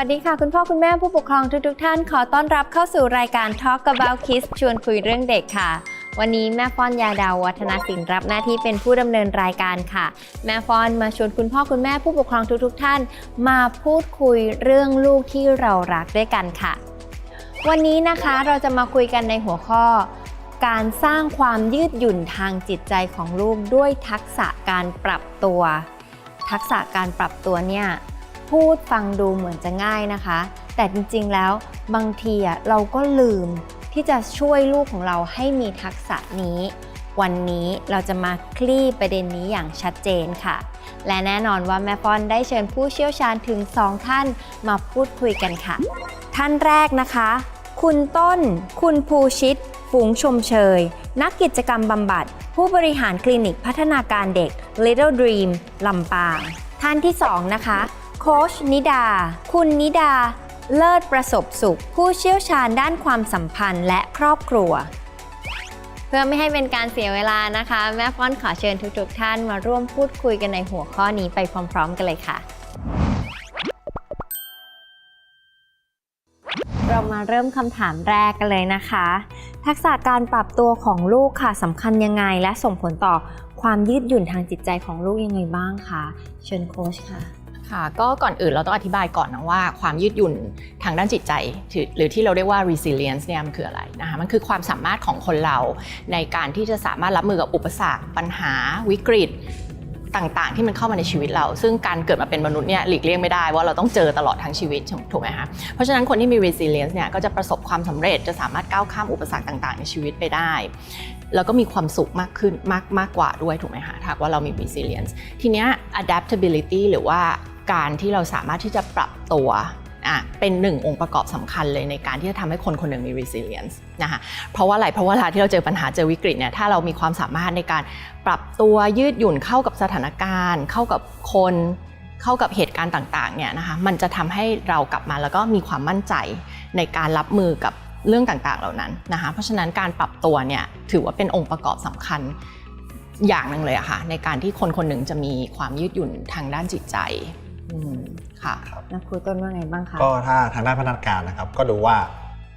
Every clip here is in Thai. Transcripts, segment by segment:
วัสดีค่ะ คุณพ่อคุณแม่ผู้ปกครองทุกๆท่านขอต้อนรับเข้าสู่รายการ Talk About Kids ชวนคุยเรื่องเด็กค่ะ วันนี้แม่ฟ้อนยาดาววัฒนศิลป์รับหน้าที่เป็นผู้ดำเนินรายการค่ะ แม่ฟ้อนมาชวนคุณพ่อคุณแม่ผู้ปกครองทุกๆท่าน มาพูดคุยเรื่องลูกที่เรารักด้วยกันค่ะ วันนี้นะคะเราจะมาคุยกันในหัวข้อ การสร้างความยืดหยุ่นทางจิตใจของลูกด้วยทักษะการปรับตัว ทักษะการปรับตัวเนี่ย พูดฟังดูเหมือนจะง่ายนะคะ แต่จริงๆแล้วบางทีอะเราก็ลืมที่จะช่วยลูกของเราให้มีทักษะนี้ วันนี้เราจะมาคลี่ประเด็นนี้อย่างชัดเจนค่ะ และแน่นอนว่าแม่ป้อนได้เชิญผู้เชี่ยวชาญถึง 2 ท่านมาพูดคุยกันค่ะ ท่านแรกนะคะ คุณต้น คุณภูชิตฝูงชมเชย นักกิจกรรมบำบัด ผู้บริหารคลินิกพัฒนาการเด็ก Little Dream ลำปาง ท่านที่ 2 นะคะ โคชนิดา คุณนิดา เลิศประสบสุข ผู้เชี่ยวชาญด้านความสัมพันธ์และครอบครัว เพื่อไม่ให้เป็นการเสียเวลานะคะ แม่ฟ้อนขอเชิญทุกๆท่านมาร่วมพูดคุยกันในหัวข้อนี้ไปพร้อม ๆ กันเลยค่ะ เรามาเริ่มคำถามแรกกันเลยนะคะ ทักษะการปรับตัวของลูกค่ะสำคัญยังไงและส่งผลต่อความยืดหยุ่นทางจิตใจของลูกยังไงบ้างคะเชิญโค้ชค่ะ ค่ะก็ก่อนอื่นเราต้องอธิบายก่อนนะว่าความยืดหยุ่นทางด้านจิตใจ หรือที่เราเรียกว่า resilience เนี่ยมันคืออะไรนะคะมันคือความสามารถของคนเราในการที่จะสามารถรับมือกับอุปสรรค ปัญหาวิกฤตต่างๆ ที่มันเข้ามาในชีวิตเรา ซึ่งการเกิดมาเป็นมนุษย์เนี่ยหลีกเลี่ยงไม่ได้ว่าเราต้องเจอตลอดทั้งชีวิตถูกไหมคะเพราะฉะนั้นคนที่มี resilience เนี่ยก็จะประสบความสำเร็จจะสามารถก้าวข้ามอุปสรรคต่าง ๆ ในชีวิตไปได้ แล้วก็มีความสุขมากขึ้นมากมากกว่าด้วยถูกไหมคะถ้าว่าเรามี resilience ทีเนี้ย adaptability หรือว่า การที่เราสามารถที่จะปรับตัวอะเป็นหนึ่งองค์ประกอบสำคัญเลยในการที่จะทำให้คนคนหนึ่งมี resilience นะคะเพราะว่าอะไรเพราะว่าเวลาที่เราเจอปัญหาเจอวิกฤตเนี่ยถ้าเรามีความสามารถในการปรับตัวยืดหยุ่นเข้ากับสถานการณ์ เข้ากับคนเข้ากับเหตุการณ์ต่างๆเนี่ยนะคะมันจะทำให้เรากลับมาแล้วก็มีความมั่นใจในการรับมือกับเรื่องต่างๆเหล่านั้นนะคะเพราะฉะนั้นการปรับตัวเนี่ยถือว่าเป็นองค์ประกอบสำคัญอย่างหนึ่งเลยอะค่ะในการที่คนคนหนึ่งจะมีความยืดหยุ่นทางด้านจิตใจ อืมค่ะนักครูต้นว่าไงบ้างคะ ก็ถ้าทางด้านพัฒนาการนะครับ ก็ดูว่า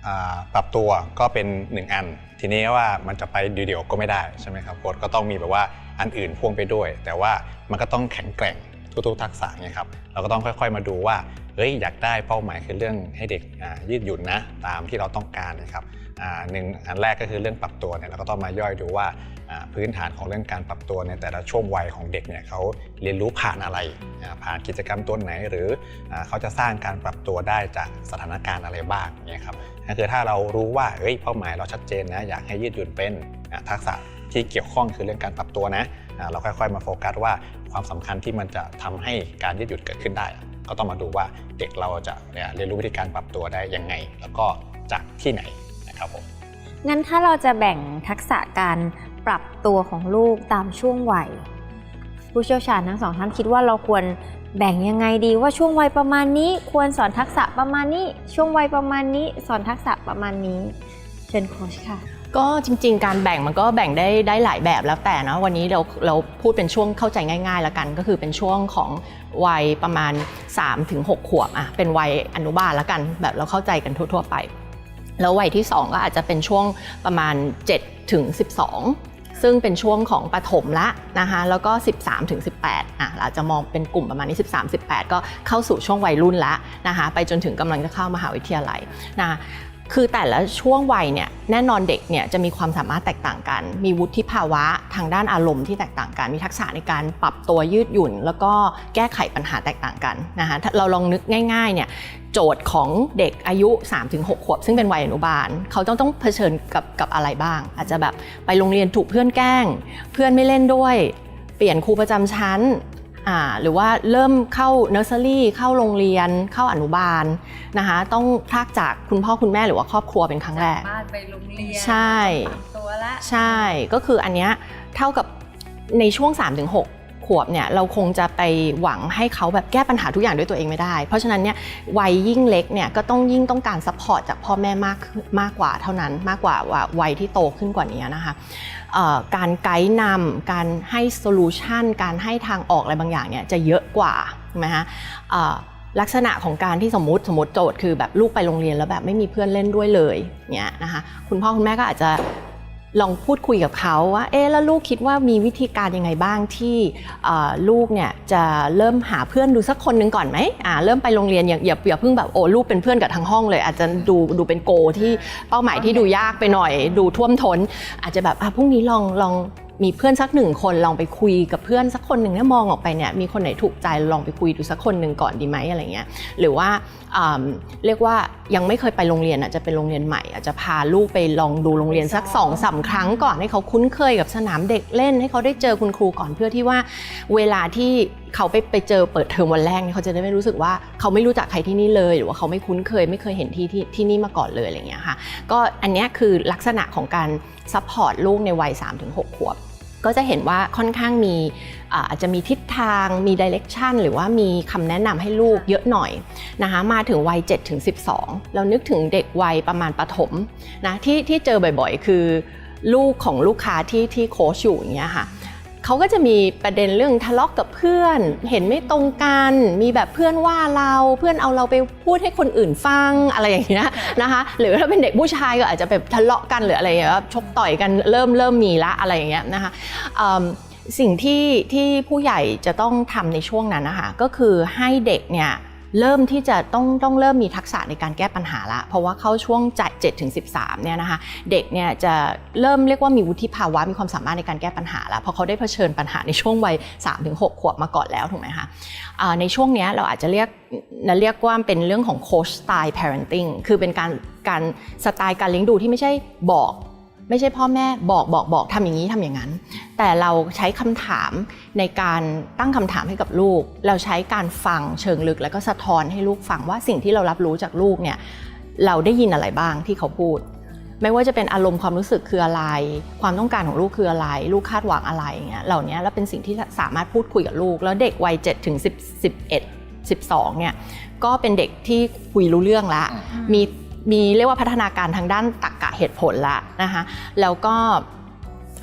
อ่าปรับตัวก็เป็นหนึ่งอัน ทีนี้ว่ามันจะไปเดียวๆก็ไม่ได้ใช่ไหมครับโค้ดก็ต้องมีแบบว่าอันอื่นพ่วงไปด้วย แต่ว่ามันก็ต้องแข็งแกร่งทุกๆทักษะไงครับเราก็ต้องค่อย ๆ มาดูว่า เฮ้ยอยากได้เป้าหมายคือเรื่องให้เด็กยืดหยุ่นนะตามที่เราต้องการนะครับหนึ่งอันแรกก็คือเรื่องปรับตัวเนี่ยเราก็ต้องมาย่อยดูว่าพื้นฐานของเรื่องการปรับตัวในแต่ละช่วงวัยของเด็กเนี่ยเขาเรียนรู้ผ่านอะไร ผ่านกิจกรรมตัวไหน หรืออเขาจะสร้างการปรับตัวได้จากสถานการณ์อะไรบ้างเนี่ยครับนั่นคือถ้าเรารู้ว่าเฮ้ยเป้าหมายเราชัดเจนนะอยากให้ยืดหยุ่นเป็นทักษะที่เกี่ยวข้องคือเรื่องการปรับตัวนะเราค่อยๆมาโฟกัสว่าความสำคัญที่มันจะทำให้การยืดหยุ่นเกิดขึ้นได้ ก็ต้องมาดูว่าเด็กเราจะเนี่ยเรียนรู้วิธีการปรับตัวได้ยังไง แล้วก็จากที่ไหนนะครับผมงั้นถ้าเราจะแบ่งทักษะการปรับตัวของลูกตามช่วงวัยผู้เชี่ยวชาญทั้งสองท่านคิดว่าเราควรแบ่งยังไงดีว่าช่วงวัยประมาณนี้ ควรสอนทักษะประมาณนี้ ช่วงวัยประมาณนี้ สอนทักษะประมาณนี้ เชิญโค้ชค่ะ ก็จริง ๆ การแบ่งมันก็แบ่งได้ได้หลายแบบแล้วแต่นะวันนี้เราเราพูดเป็นช่วงเข้าใจง่ายๆแล้วกัน ก็คือเป็นช่วงของวัยประมาณ 3-6 ขวบอะเป็นวัยอนุบาลแล้วกัน แบบเราเข้าใจกันทั่วๆไป แล้ววัยที่ 2 ก็อาจจะเป็นช่วงประมาณ7ถึง12 ซึ่งเป็นช่วงของปฐมละนะคะแล้วก็ 13ถึง18อะเราจจะมองเป็นกลุ่มประมาณนี้13 18 ก็เข้าสู่ช่วงวัยรุ่นละนะคะไปจนถึงกำลังจะเข้ามหาวิทยาลัยนะ คือแต่ละช่วงวัยเนี่ยแน่นอนเด็กเนี่ยจะมีความสามารถแตกต่างกัน มีวุฒิภาวะทางด้านอารมณ์ที่แตกต่างกัน มีทักษะในการปรับตัวยืดหยุ่น แล้วก็แก้ไขปัญหาแตกต่างกันนะคะเราลองนึกง่ายๆเนี่ยโจทย์ของเด็กอายุ 3-6 ขวบ ซึ่งเป็นวัยอนุบาล เขาต้องต้องเผชิญกับกับอะไรบ้าง อาจจะแบบไปโรงเรียนถูกเพื่อนแกล้ง เพื่อนไม่เล่นด้วย เปลี่ยนครูประจำชั้น หรือว่าเริ่มเข้าเนอร์เซอรี่เข้าโรงเรียนเข้าอนุบาลนะคะต้องพรากจากคุณพ่อคุณแม่หรือว่าครอบครัวเป็นครั้งแรกบ้านไปโรงเรียนใช่ปรับตัวละใช่ก็คืออันเนี้ยเท่ากับในช่วง 3-6 ขวบเนี่ยเราคงจะไปหวังให้เขาแบบแก้ปัญหาทุกอย่างด้วยตัวเองไม่ได้ เพราะฉะนั้นเนี่ยวัยยิ่งเล็กเนี่ยก็ต้องยิ่งต้องการซัพพอร์ตจากพ่อแม่มากขึ้นมากกว่าเท่านั้นมากกว่าว่าวัยที่โตขึ้นกว่านี้นะคะเอ่อ การไกด์นำการให้โซลูชันการให้ทางออกอะไรบางอย่างเนี่ยจะเยอะกว่าใช่ไหมฮะลักษณะของการที่สมมติสมมติโจทย์คือแบบลูกไปโรงเรียนแล้วแบบไม่มีเพื่อนเล่นด้วยเลยเนี่ยนะคะคุณพ่อคุณแม่ก็อาจจะ ลองพูดคุยกับเขาว่า เอ๊ะแล้วลูกคิดว่ามีวิธีการยังไงบ้างที่ลูกเนี่ยจะเริ่มหาเพื่อนดูสักคนหนึ่งก่อนไหมอ่าเริ่มไปโรงเรียนอย่าอย่าอย่าเพิ่งแบบโอ้ลูกเป็นเพื่อนกับทั้งห้องเลย อาจจะดูดูเป็นโกที่เป้าหมายที่ดูยากไปหน่อย ดูท่วมท้น อาจจะแบบอะพรุ่งนี้ลองลอง มีเพื่อนสักหนึ่งคนลองไปคุยกับเพื่อนสักคนหนึ่งเนี่ยมองออกไปเนี่ยมีคนไหนถูกใจลองไปคุยดูสักคนหนึ่งก่อนดีไหมอะไรเงี้ยหรือว่าเรียกว่ายังไม่เคยไปโรงเรียนอะจะเป็นโรงเรียนใหม่อาจจะพาลูกไปลองดูโรงเรียนสักสองสามครั้งก่อนให้เขาคุ้นเคยกับสนามเด็กเล่น ให้เขาได้เจอคุณครูก่อนเพื่อที่ว่า เวลาที่เขาไปไปเจอเปิดเทอมวันแรกเนี่ยเขาจะได้ไม่รู้สึกว่าเขาไม่รู้จักใครที่นี่เลย หรือว่าเขาไม่คุ้นเคย ไม่เคยเห็นที่ที่ที่นี่มาก่อนเลยอะไรเงี้ยค่ะก็อันเนี้ยคือลักษณะของการซัพพอร์ตลูกในวัย 3-6 ขวบ ก็จะเห็นว่าค่อนข้างมีอาจจะมีทิศทางมีดิเรกชันหรือว่ามีคำแนะนำให้ลูกเยอะหน่อยนะคะมาถึงวัย7-12 เรานึกถึงเด็กวัยประมาณประถมนะที่ที่เจอบ่อยๆ คือลูกของลูกค้าที่ที่โค้ชอยู่อย่างเงี้ยค่ะ เขาก็จะมีประเด็นเรื่องทะเลาะกับเพื่อน เห็นไม่ตรงกัน มีแบบเพื่อนว่าเราเพื่อนเอาเราไปพูดให้คนอื่นฟังอะไรอย่างเงี้ยนะคะ หรือถ้าเป็นเด็กผู้ชายก็อาจจะแบบทะเลาะกันหรืออะไรอย่างเงี้ยชกต่อยกันเริ่มเริ่มมีละอะไรอย่างเงี้ยนะคะสิ่งที่ที่ผู้ใหญ่จะต้องทำในช่วงนั้นนะคะก็คือให้เด็กเนี่ย เริ่มที่จะต้องต้องเริ่มมีทักษะในการแก้ปัญหาละ เพราะว่าเข้าช่วงจาก7ถึง13เนี่ยนะคะเด็กเนี่ยจะเริ่มเรียกว่ามีวุฒิภาวะมีความสามารถในการแก้ปัญหาล้วเพราะเขาได้เผชิญปัญหาในช่วงวัย3-6ขวบมาก่อนแล้วถูกไหมคะในช่วงเนี้ยเราอาจจะเรียกนะเรียกว่าเป็นเรื่องของโค้ชสไตล์ parenting คือเป็นการการสไตล์การเลี้ยงดูที่ไม่ใช่บอก ไม่ใช่พ่อแม่บอกบอกบอกทำอย่างนี้ทำอย่างนั้น แต่เราใช้คำถามในการตั้งคำถามให้กับลูก เราใช้การฟังเชิงลึก แล้วก็สะท้อนให้ลูกฟังว่าสิ่งที่เรารับรู้จากลูกเนี่ยเราได้ยินอะไรบ้างที่เขาพูด ไม่ว่าจะเป็นอารมณ์ความรู้สึกคืออะไร ความต้องการของลูกคืออะไร ลูกคาดหวังอะไรอย่างเงี้ยเหล่านี้แล้วเป็นสิ่งที่สามารถพูดคุยกับลูก แล้วเด็กวัย7ถึง10 11 12เนี่ยก็เป็นเด็กที่คุยรู้เรื่องละมี มีเรียกว่าพัฒนาการทางด้านตรรกะเหตุผลละนะคะแล้วก็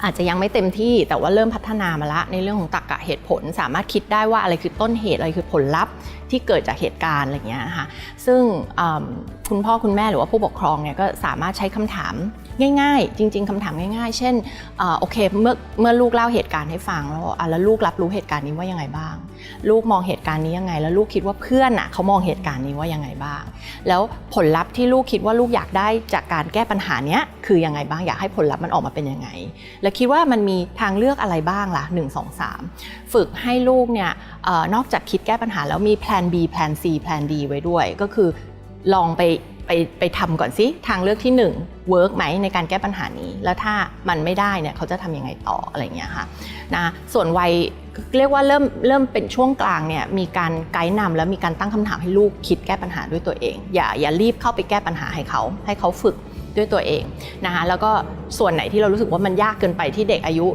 อาจจะยังไม่เต็มที่แต่ว่าเริ่มพัฒนามาละในเรื่องของตรรกะเหตุผล สามารถคิดได้ว่าอะไรคือต้นเหตุอะไรคือผลลัพธ์ที่เกิดจากเหตุการณ์อะไรอย่างเงี้ยนะคะซึ่งคุณพ่อคุณแม่หรือว่าผู้ปกครองเนี่ยก็สามารถใช้คำถามง่ายๆ จริง ๆคำถามง่ายๆ เช่นอโอเคเมื่อเมื่อลูกเล่าเหตุการณ์ให้ฟังแล้วอะแล้วลูกรับรู้เหตุการณ์นี้ว่ายังไงบ้าง ลูกมองเหตุการณ์นี้ยังไง แล้วลูกคิดว่าเพื่อนอะเขามองเหตุการณ์นี้ว่ายังไงบ้าง แล้วผลลัพธ์ที่ลูกคิดว่าลูกอยากได้จากการแก้ปัญหาเนี้ยคือยังไงบ้างอยากให้ผลลัพธ์มันออกมาเป็นยังไง แล้วคิดว่ามันมีทางเลือกอะไรบ้างล่ะ1 2 3 ฝึกให้ลูกเนี่ยอนอกจากคิดแก้ปัญหาแล้วมีแพลน B แพลน C แพลน D ไว้ด้วย ก็คือลองไปไปไปทำก่อนสิทางเลือกที่1เวิร์กไหมในการแก้ปัญหานี้ แล้วถ้ามันไม่ได้เนี่ยเขาจะทำยังไงต่ออะไรเงี้ยค่ะนะส่วนวัยเรียกว่าเริ่มเริ่มเป็นช่วงกลางเนี่ยมีการไกด์นำแล้วมีการตั้งคำถามให้ลูกคิดแก้ปัญหาด้วยตัวเอง อย่าอย่ารีบเข้าไปแก้ปัญหาให้เขาให้เขาฝึกด้วยตัวเองนะคะแล้วก็ส่วนไหนที่เรารู้สึกว่ามันยากเกินไปที่เด็กอายุ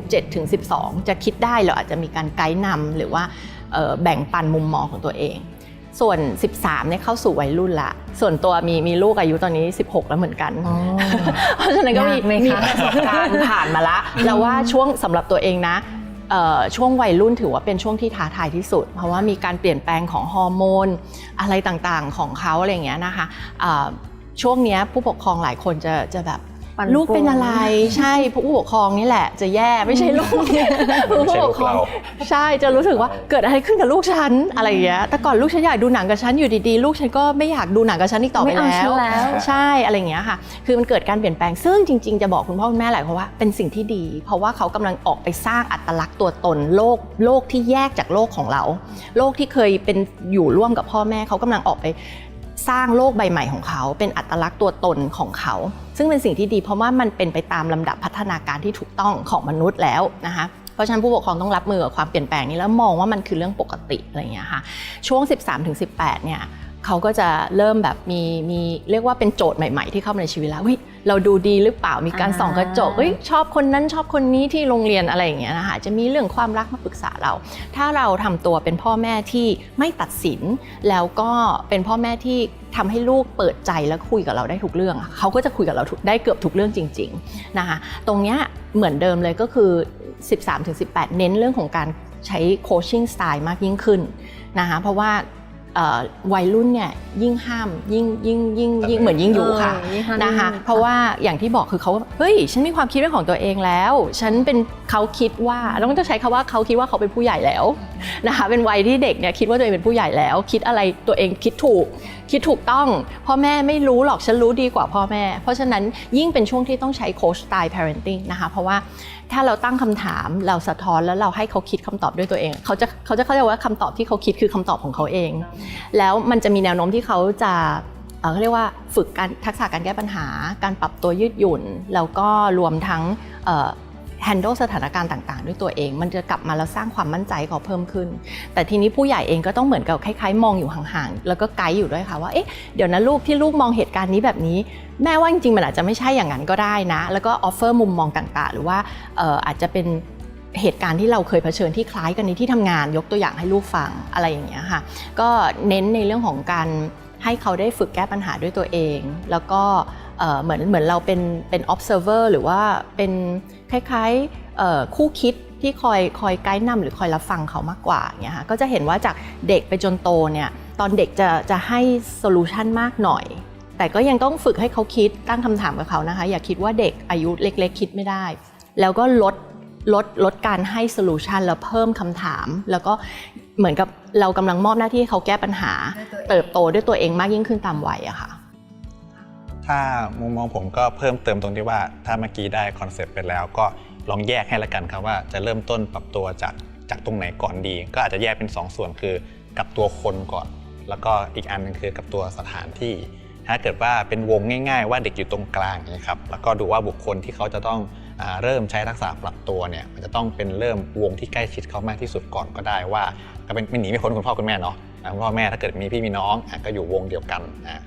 7-12 จะคิดได้เราอาจจะมีการไกด์นำหรือว่าแบ่งปันมุมมองของตัวเอง ส่วน 13เนี่ยเข้าสู่วัยรุ่นละ ส่วนตัวมีมีลูกอายุตอนนี้ 16 แล้วเหมือนกัน เพราะฉะนั้นก็มียากไหมมีคะประสบการณ์ผ่านมาละแล้วว่าช่วงสำหรับตัวเองนะเอ่อช่วงวัยรุ่นถือว่าเป็นช่วงที่ท้าทายที่สุด เพราะว่ามีการเปลี่ยนแปลงของฮอร์โมน อะไรต่างๆของเขาอะไรอย่างเงี้ยนะคะเอ่อช่วงเนี้ยผู้ปกครองหลายคนจะจะแบบ ปั่นลูกเป็นป่วนอะไรใช่ผู้ปกครองนี่แหละ จะแย่ไม่ใช่ลูกไม่ใช่ลูกเราใช่จะรู้สึกว่าเกิดอะไรขึ้นกับลูกฉันอะไรอย่างเงี้ยแต่ก่อนลูกฉันอยากดูหนังกับฉันอยู่ดีๆ ลูกฉันก็ไม่อยากดูหนังกับฉันอีกต่อไปไม่เอาแล้ฉันวแล้วใช่อะไรอย่างเงี้ยค่ะ คือมันเกิดการเปลี่ยนแปลงซึ่งจริง ๆ จะบอกคุณพ่อคุณแม่หลายคนว่าเป็นสิ่งที่ดี เพราะว่าเขากำลังออกไปสร้างอัตลักษณ์ตัวตนโลกโลกที่แยกจากโลกของเรา โลกที่เคยเป็นอยู่ร่วมกับพ่อแม่เขากำลังออกไป สร้างโลกใบใหม่ของเขา เป็นอัตลักษณ์ตัวตนของเขา ซึ่งเป็นสิ่งที่ดีเพราะว่ามันเป็นไปตามลำดับพัฒนาการที่ถูกต้องของมนุษย์แล้วนะคะเพราะฉะนั้นผู้ปกครองต้องรับมือกับความเปลี่ยนแปลงนี้แล้วมองว่ามันคือเรื่องปกติอะไรอย่างเงี้ยค่ะช่วง 13-18เนี่ย เขาก็จะเริ่มแบบมีมีเรียกว่าเป็นโจทย์ใหม่ๆ ที่เข้ามาในชีวิตแล้วเฮ้ยเราดูดีหรือเปล่ามีการอ่าส่องกระจกเฮ้ยชอบคนนั้นชอบคนนี้ที่โรงเรียนอะไรอย่างเงี้ยนะคะจะมีเรื่องความรักมาปรึกษาเรา ถ้าเราทำตัวเป็นพ่อแม่ที่ไม่ตัดสิน แล้วก็เป็นพ่อแม่ที่ทำให้ลูกเปิดใจแล้วคุยกับเราได้ทุกเรื่องอะเขาก็จะคุยกับเราทุกได้เกือบทุกเรื่องจริงๆนะคะตรงเนี้ยเหมือนเดิมเลยก็คือ 13-18 เน้นเรื่องของการใช้โคชชิ่งสไตล์มากยิ่งขึ้นนะคะเพราะว่าเอ่อ วัยรุ่นเนี่ยยิ่งห้ามยิ่งยิ่งยิ่งยิ่งเหมือนยิ่งอยู่ค่ะเออยิ่งห้ามนะคะยิ่งเพราะว่าอย่างที่บอกคือเขาเฮ้ยฉันมีความคิดเรื่องของตัวเองแล้ว ฉันเป็นเขาคิดว่าต้องจะใช้คำว่าเขาคิดว่าเขาเป็นผู้ใหญ่แล้วนะคะเป็นวัยที่เด็กเนี่ยคิดว่าตัวเองเป็นผู้ใหญ่แล้ว คิดอะไรตัวเองคิดถูก คิดถูกต้องพ่อแม่ไม่รู้หรอกฉันรู้ดีกว่าพ่อแม่ เพราะฉะนั้นยิ่งเป็นช่วงที่ต้องใช้โค้ชสไตล์ parenting นะคะเพราะว่า ถ้าเราตั้งคำถามเราสะท้อนแล้วเราให้เขาคิดคำตอบด้วยตัวเอง เขาจะเขาจะเข้าใจว่าคำตอบที่เขาคิดคือคำตอบของเขาเอง แล้วมันจะมีแนวโน้มที่เขาจะเขาเรียกว่าฝึกการทักษะการแก้ปัญหา การปรับตัวยืดหยุ่น แล้วก็รวมทั้ง handle สถานการณ์ต่างๆ ด้วยตัวเอง มันจะกลับมาแล้วสร้างความมั่นใจเขาเพิ่มขึ้น แต่ทีนี้ผู้ใหญ่เองก็ต้องเหมือนกับคล้ายๆ มองอยู่ห่างๆ แล้วก็ไกด์อยู่ด้วยค่ะว่า เอ๊ะ เดี๋ยวนะลูกที่ลูกมองเหตุการณ์นี้แบบนี้ แม่ว่าจริงๆ มันอาจจะไม่ใช่อย่างนั้นก็ได้นะ แล้วก็ออฟเฟอร์มุมมองต่างๆ หรือว่าเอ่ออาจจะเป็นเหตุการณ์ที่เราเคยเผชิญที่คล้ายกันในที่ทำงาน ยกตัวอย่างให้ลูกฟังอะไรอย่างเงี้ยค่ะ ก็เน้นในเรื่องของการให้เขาได้ฝึกแก้ปัญหาด้วยตัวเอง แล้วก็ เอ่อเหมือนเหมือนเราเป็นเป็น observer หรือว่าเป็นคล้ายๆเอ่อคู่คิดที่คอยคอยไกด์นำหรือคอยรับฟังเขามากกว่าอย่างเงี้ยค่ะก็จะเห็นว่าจากเด็กไปจนโตเนี่ยตอนเด็กจะจะให้โซลูชันมากหน่อย แต่ก็ยังต้องฝึกให้เขาคิดตั้งคำถามกับเขานะคะ อย่าคิดว่าเด็กอายุเล็ก ๆ คิดไม่ได้ แล้วก็ลดลดลดการให้โซลูชันแล้วเพิ่มคำถาม แล้วก็เหมือนกับเรากำลังมอบหน้าที่ให้เขาแก้ปัญหา เติบโตด้วยตัวเองมากยิ่งขึ้นตามวัยอะค่ะ ถ้ามุมมองผมก็เพิ่มเติมตรงที่ว่าถ้าเมื่อกี้ได้คอนเซปต์ไปแล้ว ก็ลองแยกให้ละกันครับว่าจะเริ่มต้นปรับตัวจากจากตรงไหนก่อนดี ก็อาจจะแยกเป็น 2 ส่วนคือกับตัวคนก่อน แล้วก็อีกอันหนึงคือกับตัวสถานที่ ถ้าเกิดว่าเป็นวงง่าย ๆ ว่าเด็กอยู่ตรงกลางนะครับแล้วก็ดูว่าบุคคลที่เขาจะต้องอเริ่มใช้ทักษะปรับตัวเนี่ยมันจะต้องเป็นเริ่มวงที่ใกล้ชิดเขามากที่สุดก่อนก็ได้ว่าก็เป็นไม่หนีไม่พ้นคุณพ่อคุณแม่เนาะคุณพ่อแม่ถ้าเกิดมีพี่มีน้องอก็อยู่วงเดียวกัน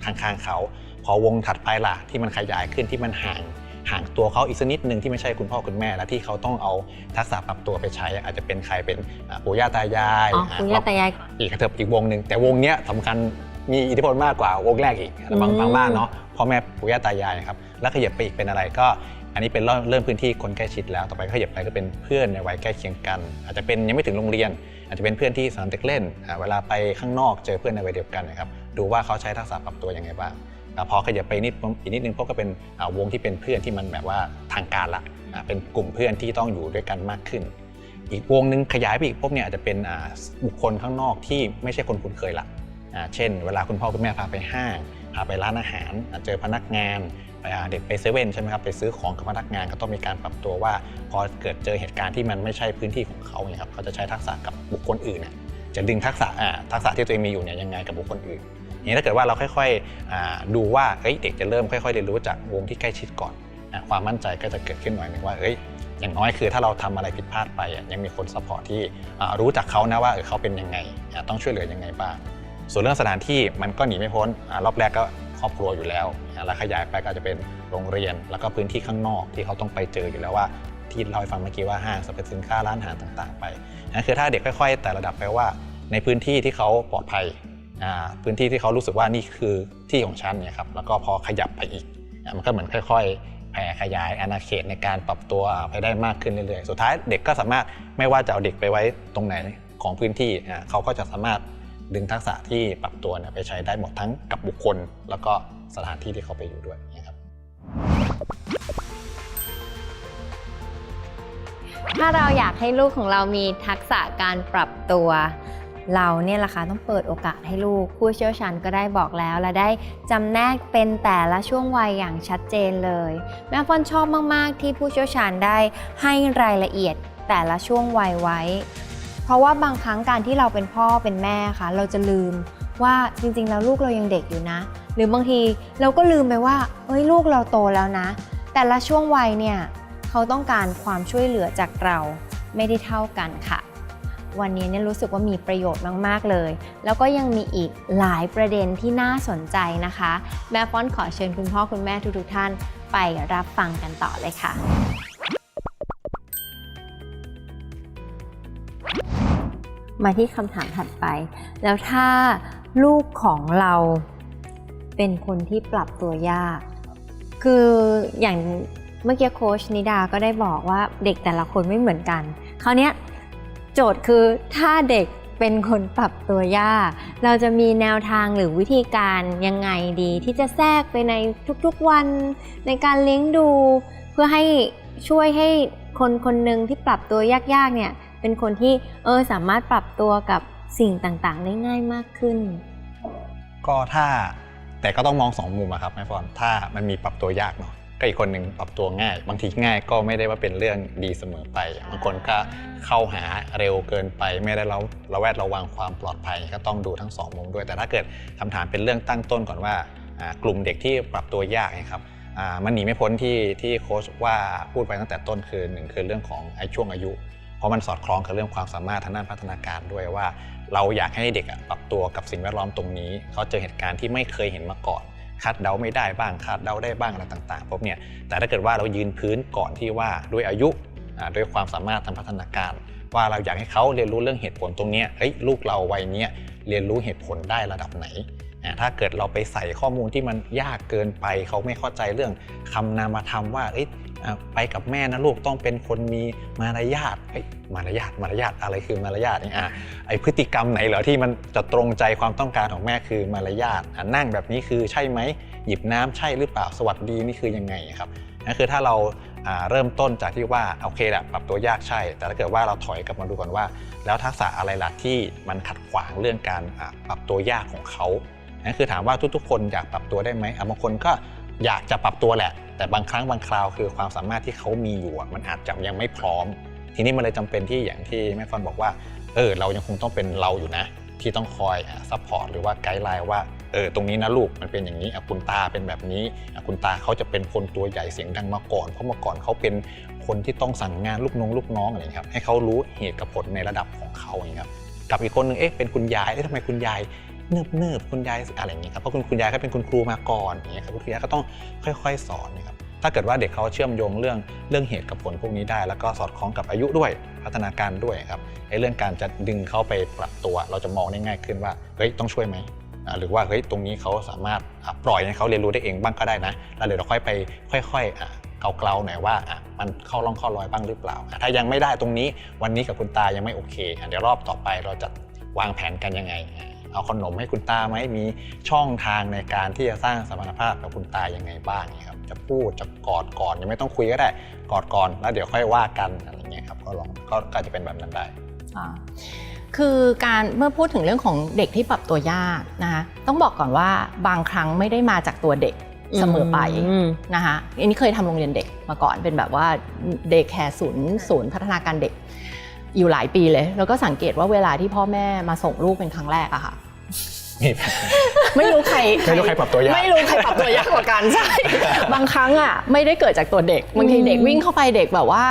ข้างๆเขา พอวงถัดไปล่ะที่มันขยายขึ้นที่มันห่างห่างตัวเขาอีกสักนิดหนึ่งที่ไม่ใช่คุณพ่อคุณแม่และที่เขาต้องเอาทักษะปรับตัวไปใช้ อาจจะเป็นใครเป็นอ่าปู่ย่าตายายอ๋อคุณย่าตายายอีกกระเถิบอีกวงหนึ่งแต่วงเนี้ยสำคัญมีอิทธิพลมากกว่าวงแรกอีกบางอืมบางบ้านเนาะพ่อแม่ปู่ย่าตายายครับแล้วขยับไปอีกเป็นอะไรก็ อันนี้เป็นเริ่มเริ่มพื้นที่คนใกล้ชิดแล้วต่อไปก็ขยับไปก็เป็นเพื่อนในวัยใกล้เคียงกัน อาจจะเป็นยังไม่ถึงโรงเรียน อาจจะเป็นเพื่อนที่สนามเด็กเล่นอ่าเวลาไปข้างนอกเจอเพื่อนในวัยเดียวกันนะครับดูว่าเขาใช้ทักษะปรับตัวยังไงบ้างอ่า พอขยับไปนิดอีกนิดนึงพวกก็เป็นวงที่เป็นเพื่อนที่มันแบบว่าทางการละอ่าเป็นกลุ่มเพื่อนที่ต้องอยู่ด้วยกันมากขึ้น อีกวงหนึ่งขยายไปอีกพวกเนี่ยอาจจะเป็นบุคคลข้างนอกที่ไม่ใช่คนคุ้นเคยละอ่าเช่น เวลาคุณพ่อคุณแม่พาไปห้างพาไปร้านอาหารเจอพนักงานไปเด็กไปเซเว่นใช่ไหมครับไปซื้อของกับพนักงานก็ต้องมีการปรับตัวว่า พอเกิดเจอเหตุการณ์ที่มันไม่ใช่พื้นที่ของเขาเนี่ยครับเขาจะใช้ทักษะกับบุคคลอื่นเนี่ยจะดึงทักษะทักษะที่ตัวเองมีอยู่เนี่ยยังไงกับบุคคลอื่น นี้ถ้าเกิดว่าเราค่อยๆดูว่าเด็กจะเริ่มค่อยๆเรียนรู้จากวงที่ใกล้ชิดก่อนความมั่นใจก็จะเกิดขึ้นหน่อยหนึ่งว่าเอ้ยอย่างน้อยคือถ้าเราทำอะไรผิดพลาดไปยังมีคนซัพพอร์ตที่รู้จักเขานะว่าเเขาเป็นยังไงต้องช่วยเหลือยังไงบ้างส่วนเรื่องสถานที่มันก็หนีไม่พ้นอรอบแรกก็ครอบครัวอยู่แล้วแล้วขยายไปก็จะเป็นโรงเรียน แล้วก็พื้นที่ข้างนอกที่เขาต้องไปเจออยู่แล้วว่าที่เราให้ฟังเมื่อกี้ว่าห้างสรรพสินค้าร้านอาหารต่าง ๆ ไปนั่นคือถ้าเด็กค่อย ๆ แต่ระดับไปว่า ในพื้นที่ที่เขาปลอดภัย พื้นที่ที่เขารู้สึกว่านี่คือที่ของฉันเนี่ยครับแล้วก็พอขยับไปอีกมันก็เหมือนค่อย ๆ แผ่ขยายอาณาเขตในการปรับตัวไปได้มากขึ้นเรื่อยๆ สุดท้ายเด็กก็สามารถไม่ว่าจะเอาเด็กไปไว้ตรงไหนของพื้นที่เขาก็จะสามารถดึงทักษะที่ปรับตัวเนี่ยไปใช้ได้หมดทั้งกับบุคคล แล้วก็สถานที่ที่เขาไปอยู่ด้วยนะครับถ้าเราอยากให้ลูกของเรามีทักษะการปรับตัว เราเนี่ยแหละค่ะต้องเปิดโอกาสให้ลูกผู้เชี่ยวชาญก็ได้บอกแล้ว และได้จำแนกเป็นแต่ละช่วงวัยอย่างชัดเจนเลย แม่ฟอนชอบมากๆ ที่ผู้เชี่ยวชาญได้ให้รายละเอียดแต่ละช่วงวัยไว้ เพราะว่าบางครั้งการที่เราเป็นพ่อเป็นแม่ค่ะ เราจะลืมว่าจริงๆแล้วลูกเรายังเด็กอยู่นะ หรือบางทีเราก็ลืมไปว่าเอ้ยลูกเราโตแล้วนะ แต่ละช่วงวัยเนี่ยเขาต้องการความช่วยเหลือจากเราไม่ได้เท่ากันค่ะ วันนี้เนี่ยรู้สึกว่ามีประโยชน์มาก ๆ เลย แล้วก็ยังมีอีกหลายประเด็นที่น่าสนใจนะคะ แม่ฟ้อนขอเชิญคุณพ่อคุณแม่ทุกๆท่าน ไปรับฟังกันต่อเลยค่ะ มาที่คำถามถัดไป แล้วถ้าลูกของเราเป็นคนที่ปรับตัวยาก คืออย่างเมื่อกี้โค้ชนิดาก็ได้บอกว่าเด็กแต่ละคนไม่เหมือนกัน คราวนี้ โจทย์คือถ้าเด็กเป็นคนปรับตัวยาก เราจะมีแนวทางหรือวิธีการยังไงดี ที่จะแทรกไปในทุกๆวัน ในการเลี้ยงดู เพื่อให้ช่วยให้คนคนหนึ่งที่ปรับตัวยากๆเนี่ยเป็นคนที่เออสามารถปรับตัวกับสิ่งต่างๆ ได้ง่ายมากขึ้น ก็ถ้าแต่ก็ต้องมองสองมุมอะครับแม่ฟอนถ้ามันมีปรับตัวยากเนาะ ก็อีกคนหนึ่งปรับตัวง่าย บางทีง่ายก็ไม่ได้ว่าเป็นเรื่องดีเสมอไป บางคนก็เข้าหาเร็วเกินไป ไม่ได้เราระแวดระวังความปลอดภัยก็ต้องดูทั้งสองมุมด้วย แต่ถ้าเกิดคำถามเป็นเรื่องตั้งต้นก่อนว่ากลุ่มเด็กที่ปรับตัวยากนะครับมันหนีไม่พ้นที่ที่โค้ชว่าพูดไปตั้งแต่ต้นคือหนึ่งคือเรื่องของไอ้ช่วงอายุ เพราะมันสอดคล้องกับเรื่องความสามารถทางด้านพัฒนาการด้วยว่า เราอยากให้เด็กปรับตัวกับสิ่งแวดล้อมตรงนี้ เขาเจอเหตุการณ์ที่ไม่เคยเห็นมาก่อน คาดเดาไม่ได้บ้างคาดเดาได้บ้างอะไรต่างๆพวกเนี่ยแต่ถ้าเกิดว่าเรายืนพื้นก่อนที่ว่าด้วยอายุด้วยความสามารถทางพัฒนาการ ว่าเราอยากให้เขาเรียนรู้เรื่องเหตุผลตรงนี้เฮ้ยลูกเราวัยเนี้ยเรียนรู้เหตุผลได้ระดับไหน ถ้าเกิดเราไปใส่ข้อมูลที่มันยากเกินไป เขาไม่เข้าใจเรื่องคำนามธรรมว่าเอ้ย ไปกับแม่นะลูกต้องเป็นคนมีมารยาทมารยาทมารยาทอะไรคือมารยาทเนี่ยอะไอพฤติกรรมไหนเหรอที่มันจะตรงใจความต้องการของแม่คือมารยาทนั่งแบบนี้คือใช่ไหมหยิบน้ำใช่หรือเปล่าสวัสดีนี่คือยังไงครับนั่นคือถ้าเราเริ่มต้นจากที่ว่าโอเคแหละปรับตัวยากใช่ แต่ถ้าเกิดว่าเราถอยกลับมาดูก่อนว่า แล้วทักษะอะไรล่ะที่มันขัดขวางเรื่องการปรับตัวยากของเขานั่นคือถามว่าทุกๆ คนอยากปรับตัวได้ไหมบางคนก็อยากจะปรับตัวแหละ แต่บางครั้งบางคราวคือความสามารถที่เขามีอยู่มันอาจจะยังไม่พร้อม ทีนี้มันเลยจำเป็นที่อย่างที่แม่ฟอนบอกว่าเออเรายังคงต้องเป็นเราอยู่นะ ที่ต้องคอยซัพพอร์ตหรือว่าไกด์ไลน์ว่าเออตรงนี้นะลูกมันเป็นอย่างนี้อะคุณตาเป็นแบบนี้อะคุณตาเขาจะเป็นคนตัวใหญ่เสียงดังมาก่อนเพราะมื่อก่อนเขาเป็นคนที่ต้องสั่งงานลูกน้องลูกน้องอะไรอย่างครับให้เขารู้เหตุกับผลในระดับของเขาอย่างนี้ครับกับอีกคนหนึ่งเอ๊ะเป็นคุณยายเอ๊ะทำไมคุณยาย เนิบเนิบๆคุณยายอะไรอย่างนี้ครับเพราะคุณคุณยายเขาเป็นคุณครูมาก่อนอย่างเงี้ยครับคุณยายก็ต้องค่อย ๆ สอนนะครับถ้าเกิดว่าเด็กเขาเชื่อมโยงเรื่องเรื่องเหตุกับผลพวกนี้ได้ แล้วก็สอดคล้องกับอายุด้วยพัฒนาการด้วยครับไอ้เรื่องการจะดึงเขาไปปรับตัว เราจะมองได้ง่ายขึ้นว่าเฮ้ยต้องช่วยไหมหรือว่าเฮ้ยตรงนี้เขาสามารถปล่อยให้เขาเรียนรู้ได้เองบ้างก็ได้นะแล้วเดี๋ยวเราค่อยไปค่อยๆเกลาๆหน่อยว่ามันเข้าร่องเข้ารอยบ้างหรือเปล่า ถ้ายังไม่ได้ตรงนี้วันนี้กับคุณตายังไม่โอเคอะเดี๋ยวรอบต่อไปเราจะวางแผนกันยังไง เอาขนมให้คุณตาไหมมีช่องทางในการที่จะสร้างสมรรถภาพกับคุณตายังไงบ้างเนี่ยครับจะพูดจะกอดก่อนยังไม่ต้องคุยก็ได้กอดก่อนแล้วเดี๋ยวค่อยว่ากันอะไรเงี้ยครับก็ลองก็ก็จะเป็นแบบนั้นได้อ่าคือการเมื่อพูดถึงเรื่องของเด็กที่ปรับตัวยากนะคะต้องบอกก่อนว่าบางครั้งไม่ได้มาจากตัวเด็กเสมอไปอืมนะคะอันนี้เคยทำโรงเรียนเด็กมาก่อนเป็นแบบว่าเด็กแคร์ศูนย์ศูนย์พัฒนาการเด็กอยู่หลายปีเลย แล้วก็สังเกตว่าเวลาที่พ่อแม่มาส่งลูกเป็นครั้งแรกอะค่ะ นี่ไม่รู้ใครไม่รู้ใครปรับตัวยากไม่รู้ใครปรับตัวยากกว่ากันใช่ บางครั้งอะไม่ได้เกิดจากตัวเด็ก บางทีเด็กวิ่งเข้าไปเด็กแบบว่า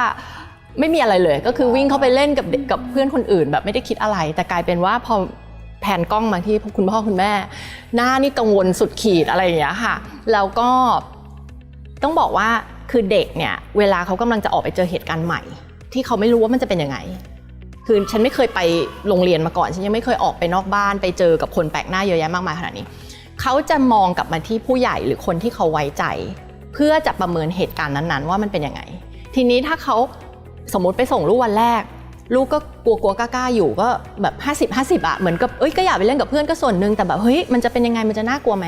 ไม่มีอะไรเลย ก็คือวิ่งเข้าไปเล่นกับเด็กกับเพื่อนคนอื่น แบบไม่ได้คิดอะไร แต่กลายเป็นว่าพอแผนกล้องมาที่คุณพ่อคุณแม่ หน้านี่กังวลสุดขีดอะไรอย่างเงี้ยค่ะ แล้วก็ต้องบอกว่าคือเด็กเนี่ยเวลาเขากำลังจะออกไปเจอเหตุการณ์ใหม่ ที่เขาไม่รู้ว่ามันจะเป็นยังไง คือฉันไม่เคยไปโรงเรียนมาก่อน ฉันยังไม่เคยออกไปนอกบ้านไปเจอกับคนแปลกหน้าเยอะแยะมากมายขนาดนี้ เขาจะมองกลับมาที่ผู้ใหญ่หรือคนที่เขาไว้ใจ เพื่อจะประเมินเหตุการณ์นั้นๆ ว่ามันเป็นยังไง ทีนี้ถ้าเขาสมมติไปส่งลูกวันแรก ลูกก็กลัวกลัวๆกล้าๆอยู่ก็แบบ 50 50อะเหมือนกับเอ้ยก็อยากไปเล่นกับเพื่อนก็ส่วนหนึ่งแต่แบบเฮ้ยมันจะเป็นยังไงมันจะน่ากลัวไหม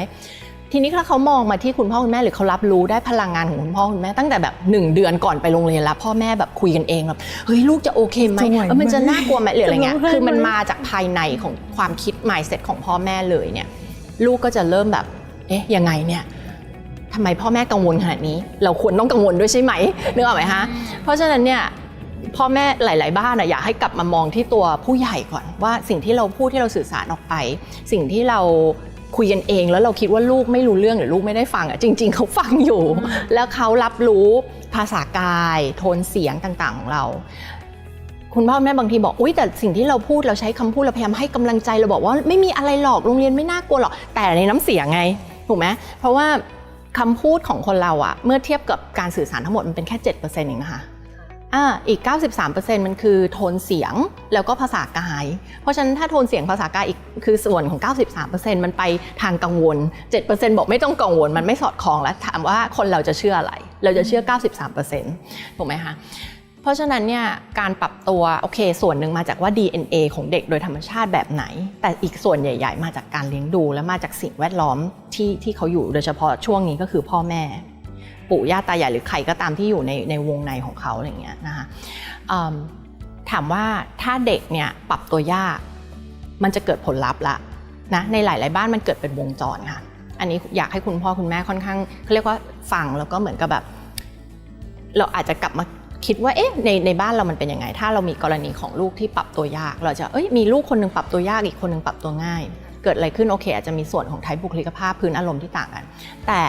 ทีนี้ถ้าเขามองมาที่คุณพ่อคุณแม่หรือเขารับรู้ได้พลังงานของคุณพ่อคุณแม่ตั้งแต่แบบหนึ่งเดือนก่อนไปโรงเรียนแล้วพ่อแม่แบบคุยกันเองแบบเฮ้ยลูกจะโอเคไหมจะไหวไหมเออมันจะน่ากลัวไหมหรืออะไรเงี้ยจะร้องไห้คือมันไหมมาจากภายในของความคิด mindset ของพ่อแม่เลยเนี่ยลูกก็จะเริ่มแบบ เอ๊ะยังไงเนี่ยทำไมพ่อแม่กังวลขนาดนี้ เราควรต้องกังวลด้วยใช่ไหมนึกออกไหมฮะเพราะฉะนั้นเนี่ยพ่อแม่หลาย ๆ บ้านอะอยากให้กลับมามองที่ตัวผู้ใหญ่ก่อนว่าสิ่งที่เราพูดที่เราสื่อสารออกไป สิ่งที่เรา คุยกันเอง แล้วเราคิดว่าลูกไม่รู้เรื่องหรือลูกไม่ได้ฟังอะจริง ๆ เขาฟังอยู่ แล้วเขารับรู้ภาษากาย โทนเสียงต่างๆของเรา คุณพ่อแม่บางทีบอกอุ้ยแต่สิ่งที่เราพูดเราใช้คำพูดเราพยายามให้กำลังใจเราบอกว่าไม่มีอะไรหรอกโรงเรียนไม่น่ากลัวหรอกแต่ในน้ำเสียงไงถูกไหมเพราะว่าคำพูดของคนเราอะเมื่อเทียบกับการสื่อสารทั้งหมดมันเป็นแค่ 7%เองนะคะ อ่าอีก 93%มันคือโทนเสียงแล้วก็ภาษากาย เพราะฉะนั้นถ้าโทนเสียงภาษากายอีกคือส่วนของ 93%มันไปทางกังวล 7%บอกไม่ต้องกังวล มันไม่สอดคล้องแล้วถามว่าคนเราจะเชื่ออะไร เราจะเชื่อ 93%ถูกไหมคะเพราะฉะนั้นเนี่ยการปรับตัวโอเค ส่วนหนึ่งมาจากว่า DNA ของเด็กโดยธรรมชาติแบบไหน แต่อีกส่วนใหญ่ ๆ มาจากการเลี้ยงดูและมาจากสิ่งแวดล้อมที่ที่เขาอยู่โดยเฉพาะช่วงนี้ก็คือพ่อแม่ ปู่ย่าตายายหรือใครก็ตามที่อยู่ในในวงในของเขาอะไรเงี้ยนะคะถามว่าถ้าเด็กเนี่ยปรับตัวยาก มันจะเกิดผลลัพธ์ละนะในหลาย ๆ บ้านมันเกิดเป็นวงจรค่ะ อันนี้อยากให้คุณพ่อคุณแม่ค่อนข้างเขาเรียกว่าฟังแล้วก็เหมือนกับแบบ เราอาจจะกลับมาคิดว่าเอ๊ะในในบ้านเรามันเป็นยังไง ถ้าเรามีกรณีของลูกที่ปรับตัวยาก เราจะเอ้ยมีลูกคนหนึงปรับตัวยากอีกคนหนึงปรับตัวง่าย เกิดอะไรขึ้นโอเค อาจจะมีส่วนของไทป์บุคลิกภาพพื้นอารมณ์ที่ต่างกัน แต่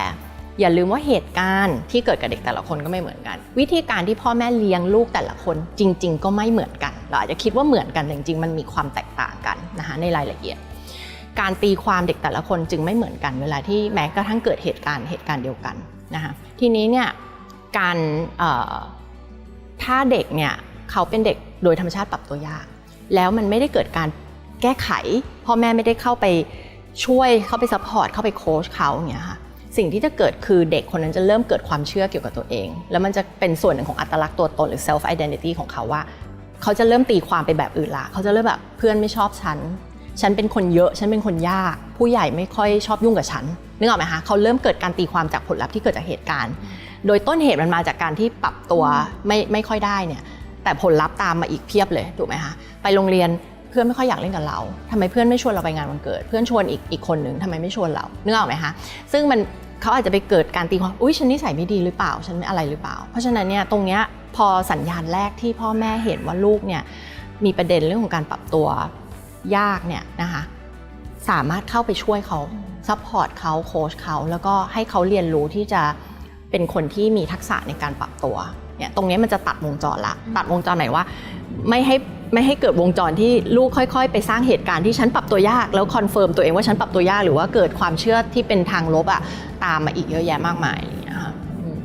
อย่าลืมว่าเหตุการณ์ที่เกิดกับเด็กแต่ละคนก็ไม่เหมือนกัน วิธีการที่พ่อแม่เลี้ยงลูกแต่ละคนจริง ๆ ก็ไม่เหมือนกัน เราอาจจะคิดว่าเหมือนกันแต่จริงๆ มันมีความแตกต่างกันนะคะในรายละเอียด การตีความเด็กแต่ละคนจึงไม่เหมือนกัน เวลาที่แม้กระทั่งเกิดเหตุการณ์เหตุการณ์เดียวกันนะคะทีนี้เนี่ยการถ้าเด็กเนี่ยเขาเป็นเด็กโดยธรรมชาติปรับตัวยาก แล้วมันไม่ได้เกิดการแก้ไขพ่อแม่ไม่ได้เข้าไปช่วยเข้าไปซัพพอร์ตเข้าไปโค้ชเขาอย่างเงี้ยค่ะ สิ่งที่จะเกิดคือเด็กคนนั้นจะเริ่มเกิดความเชื่อเกี่ยวกับตัวเอง แล้วมันจะเป็นส่วนหนึ่งของอัตลักษณ์ตัวตนหรือ self identity ของเขาว่า เขาจะเริ่มตีความไปแบบอื่นละเขาจะเริ่มแบบเพื่อนไม่ชอบฉัน ฉันเป็นคนเยอะ ฉันเป็นคนยาก ผู้ใหญ่ไม่ค่อยชอบยุ่งกับฉันนึกออกไหมคะเขาเริ่มเกิดการตีความจากผลลัพธ์ที่เกิดจากเหตุการณ์ โดยต้นเหตุมันมาจากการที่ปรับตัวไม่ไม่ค่อยได้เนี่ยแต่ผลลัพธ์ตามมาอีกเพียบเลยถูกไหมคะไปโรงเรียนเพื่อนไม่ค่อยอยากเล่นกับเราทำไมเพื่อนไม่ชวนเราไปงานวันเกิด เพื่อนชวนอีกอีกคนหนึ่งทำไมไม่ชวนเรานึกออกไหมคะซึ่งมัน เขาอาจจะไปเกิดการตีความอุ้ยฉันนิสัยไม่ดีหรือเปล่าฉันอะไรหรือเปล่า เพราะฉะนั้นเนี่ยตรงเนี้ยพอสัญญาณแรกที่พ่อแม่เห็นว่าลูกเนี่ยมีประเด็นเรื่องของการปรับตัวยากเนี่ยนะคะสามารถเข้าไปช่วยเขาซัพพอร์ตเขาโค้ชเขาแล้วก็ให้เขาเรียนรู้ที่จะเป็นคนที่มีทักษะในการปรับตัว เนี่ยตรงนี้มันจะตัดวงจรละ ตัดวงจรไหนว่า ไม่ให้ไม่ให้เกิดวงจรที่ลูกค่อย ๆ ไปสร้างเหตุการณ์ที่ฉันปรับตัวยากแล้วคอนเฟิร์มตัวเองว่าฉันปรับตัวยากหรือว่าเกิดความเชื่อที่เป็นทางลบอะตามมาอีกเยอะแยะมากมายอะไรอย่างเงี้ยค่ะอืม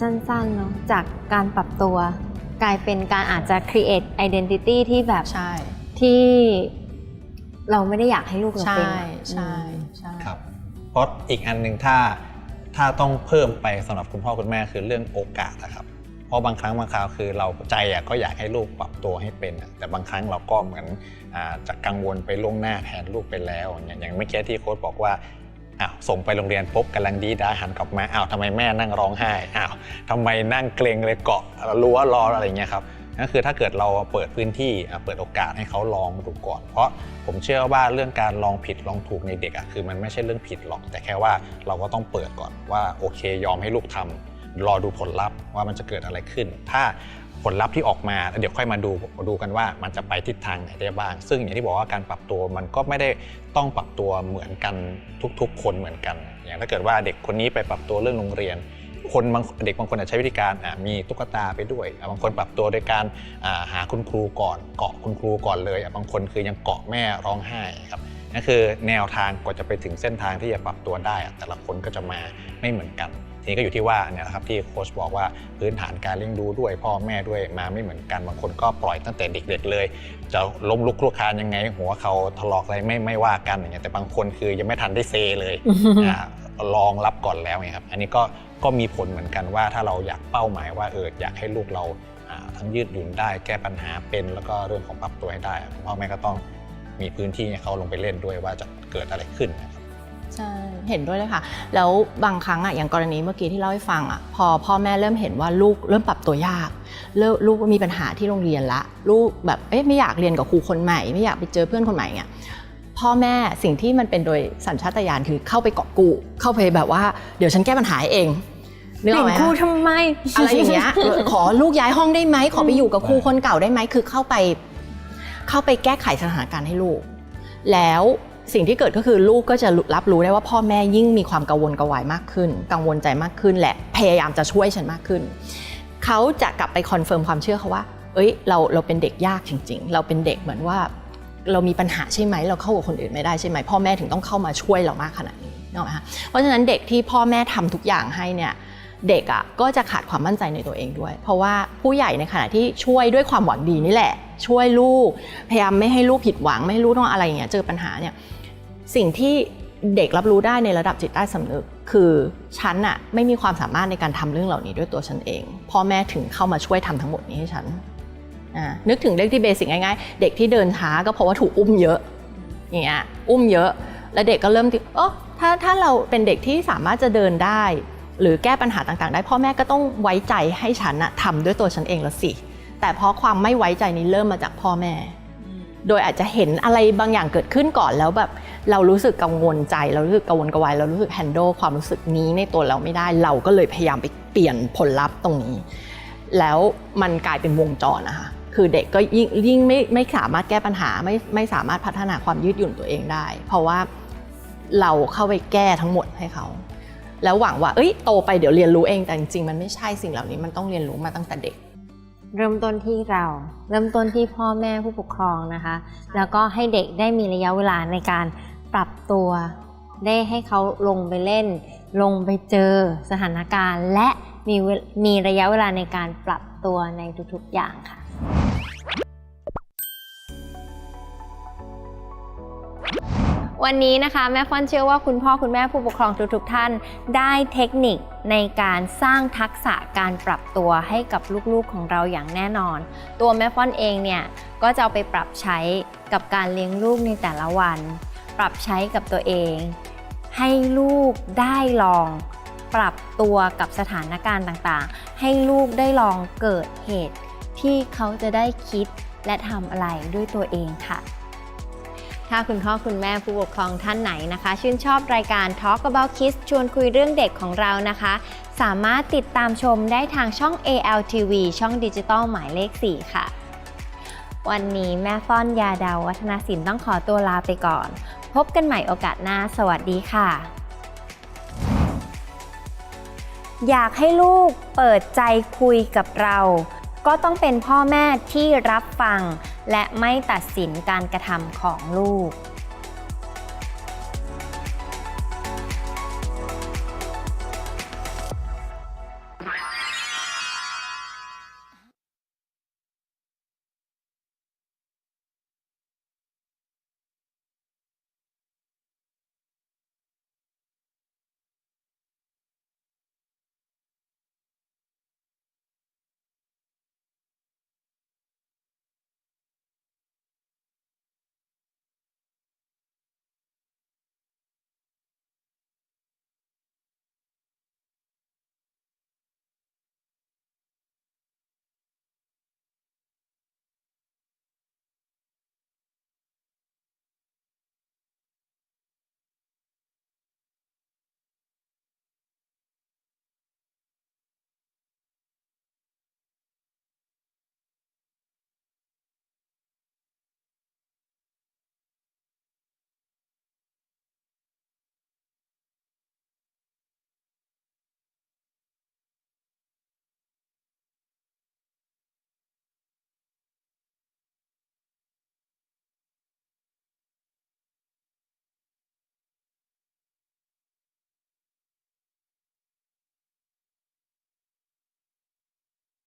สั้นๆเนาะจากการปรับตัว กลายเป็นการอาจจะ create identity ที่แบบใช่ที่เราไม่ได้อยากให้ลูกเราใช่เป็นอะใช่ใช่ครับเพราะอีกอันหนึ่งถ้าถ้าต้องเพิ่มไปสำหรับคุณพ่อคุณแม่คือเรื่องโอกาสนะครับ เพราะบางครั้งบางคราวคือเราใจอะก็อยากให้ลูกปรับตัวให้เป็นอะแต่บางครั้งเราก็เหมือนอาจะกังวลไปล่วงหน้าแทนลูกไปแล้วอย่างเมื่อกี้ที่โค้ชบอกว่าอ้าวส่งไปโรงเรียนปุ๊บกำลังดีดาหันกลับมาอ้าวทำไมแม่นั่งร้องไห้อ้าวทำไมนั่งเกรงเลยเกาะรั้วรออะไรเงี้ยครับนั่นคือถ้าเกิดเราเปิดพื้นที่เปิดโอกาสให้เขาลองดูก่อน เพราะผมเชื่อว่าเรื่องการลองผิดลองถูกในเด็กอะคือมันไม่ใช่เรื่องผิดหรอก แต่แค่ว่าเราก็ต้องเปิดก่อนว่าโอเค ยอมให้ลูกทำ รอดูผลลัพธ์ว่ามันจะเกิดอะไรขึ้น ถ้าผลลัพธ์ที่ออกมาเดี๋ยวค่อยมาดูดูกันว่ามันจะไปทิศทางไหนได้บ้าง ซึ่งอย่างที่บอกว่าการปรับตัวมันก็ไม่ได้ต้องปรับตัวเหมือนกันทุก ๆ คนเหมือนกัน อย่างถ้าเกิดว่าเด็กคนนี้ไปปรับตัวเรื่องโรงเรียน คนบางเด็กบางคนอาจจะใช้วิธีการมีตุ๊กตาไปด้วย บางคนปรับตัวโดยการาหาคุณครูก่อนเกาะคุณครูก่อนเลย บางคนคือยังเกาะแม่ร้องไห้ครับนั่นคือแนวทางกว่าจะไปถึงเส้นทางที่จะปรับตัวได้ แต่ละคนก็จะมาไม่เหมือนกัน นี้ก็อยู่ที่ว่าเนี่ยนะครับที่โค้ชบอกว่าพื้นฐานการเลี้ยงดูด้วยพ่อแม่ด้วยมาไม่เหมือนกันบางคนก็ปล่อยตั้งแต่เด็กๆเลย จะล้มลุกคลุกคลานยังไง หัวเขาถลอกอะไรไม่ไม่ว่ากันอย่างเงี้ยแต่บางคนคือยังไม่ทันได้เซเลยอ่าลองรับก่อนแล้วไงครับ อันนี้ก็ก็มีผลเหมือนกันว่าถ้าเราอยากเป้าหมายว่าเอออยากให้ลูกเราอ่าทั้งยืดหยุ่นได้แก้ปัญหาเป็นแล้วก็เรื่องของปรับตัวให้ได้คุณพ่อแม่ก็ต้องมีพื้นที่ให้เขาลงไปเล่นด้วยว่าจะเกิดอะไรขึ้นนะครับ ใช่เห็นด้วยเลยค่ะ แล้วบางครั้งอะอย่างกรณีเมื่อกี้ที่เล่าให้ฟังอะพอพ่อแม่เริ่มเห็นว่าลูกเริ่มปรับตัวยากเริ่มลูกมีปัญหาที่โรงเรียนละ ลูกแบบเอ๊ะไม่อยากเรียนกับครูคนใหม่ ไม่อยากไปเจอเพื่อนคนใหม่เงี้ยพ่อแม่สิ่งที่มันเป็นโดยสัญชาตญาณคือเข้าไปเกาะกูเข้าไปแบบว่าเดี๋ยวฉันแก้ปัญหาให้เองนึกเปอลี่อยกไหมนครูคะทำไมอะไรอย่างเงี้ยเออขอลูกย้ายห้องได้ไหมขอไปอยู่กับครูคนเก่าได้ไหมคือเข้าไป เข้าไปแก้ไขสถานการณ์ให้ลูก แล้ว สิ่งที่เกิดก็คือลูกก็จะรับรู้ได้ว่าพ่อแม่ยิ่งมีความกังวลกระวายมากขึ้น กังวลใจมากขึ้นและพยายามจะช่วยฉันมากขึ้น เขาจะกลับไปคอนเฟิร์มความเชื่อเขาว่า เอ้ย เราเราเป็นเด็กยากจริง ๆ เราเป็นเด็กเหมือนว่า เรามีปัญหาใช่ไหม เราเข้ากับคนอื่นไม่ได้ใช่ไหมพ่อแม่ถึงต้องเข้ามาช่วยเรามากขนาดนี้เนึกออกไหมคะเพราะฉะนั้นเด็กที่พ่อแม่ทำทุกอย่างให้เนี่ยเด็กอะก็จะขาดความมั่นใจในตัวเองด้วย เพราะว่าผู้ใหญ่ในขณะที่ช่วยด้วยความหวังดีนี่แหละ ช่วยลูก พยายามไม่ให้ลูกผิดหวังไม่ให้ลูกต้องอะไรอย่างเงี้ยเจอปัญหาเนี่ย สิ่งที่เด็กรับรู้ได้ในระดับจิตใต้สำนึก คือฉันอะไม่มีความสามารถในการทำเรื่องเหล่านี้ด้วยตัวฉันเอง พ่อแม่ถึงเข้ามาช่วยทำทั้งหมดนี้ให้ฉันนึกถึงเรื่องที่เบสิกง่ายๆ เด็กที่เดินช้าก็เพราะว่าถูกอุ้มเยอะอย่างเงี้ยอุ้มเยอะ แล้วเด็กก็เริ่มที่เออถ้าถ้าเราเป็นเด็กที่สามารถจะเดินได้ หรือแก้ปัญหาต่างๆ ได้ พ่อแม่ก็ต้องไว้ใจให้ฉันอะทำด้วยตัวฉันเองแล้วสิแต่เพราะความไม่ไว้ใจนี้เริ่มมาจากพ่อแม่ โดยอาจจะเห็นอะไรบางอย่างเกิดขึ้นก่อนแล้วแบบเรารู้สึกกังวลใจ เรารู้สึกกังวลกระวายเรารู้สึกแฮนด์ลความรู้สึกนี้ในตัวเราไม่ได้ เราก็เลยพยายามไปเปลี่ยนผลลัพธ์ตรงนี้ แล้วมันกลายเป็นวงจรนะคะคือเด็กก็ยิ่งยิ่งไม่ไม่สามารถแก้ปัญหาไม่ไม่สามารถพัฒนาความยืดหยุ่นตัวเองได้ เพราะว่าเราเข้าไปแก้ทั้งหมดให้เขา แล้วหวังว่าเอ้ยโตไปเดี๋ยวเรียนรู้เองแต่จริงๆมันไม่ใช่สิ่งเหล่านี้มันต้องเรียนรู้มาตั้งแต่เด็ก เริ่มต้นที่เรา เริ่มต้นที่พ่อแม่ผู้ปกครองนะคะ แล้วก็ให้เด็กได้มีระยะเวลาในการปรับตัว ได้ให้เขาลงไปเล่น ลงไปเจอสถานการณ์ และมีมีระยะเวลาในการปรับตัวในทุกๆอย่างค่ะ วันนี้นะคะแม่ฟอนเชื่อว่าคุณพ่อคุณแม่ผู้ปกครองทุกๆท่าน ได้เทคนิคในการสร้างทักษะการปรับตัวให้กับลูกๆของเราอย่างแน่นอน ตัวแม่ฟอนเองเนี่ยก็จะเอาไปปรับใช้กับการเลี้ยงลูกในแต่ละวัน ปรับใช้กับตัวเอง ให้ลูกได้ลองปรับตัวกับสถานการณ์ต่างๆ ให้ลูกได้ลองเกิดเหตุที่เขาจะได้คิดและทำอะไรด้วยตัวเองค่ะ ถ้าคุณพ่อคุณแม่ผู้ปกครองท่านไหนนะคะ ชื่นชอบรายการ Talk About Kids ชวนคุยเรื่องเด็กของเรานะคะ สามารถติดตามชมได้ทางช่อง ALTV ช่องดิจิตอลหมายเลข 4 ค่ะ วันนี้แม่ฟ้อนยาดาววัฒนศิลป์ต้องขอตัวลาไปก่อน พบกันใหม่โอกาสหน้า สวัสดีค่ะ อยากให้ลูกเปิดใจคุยกับเรา ก็ต้องเป็นพ่อแม่ที่รับฟัง และไม่ตัดสินการกระทำของลูก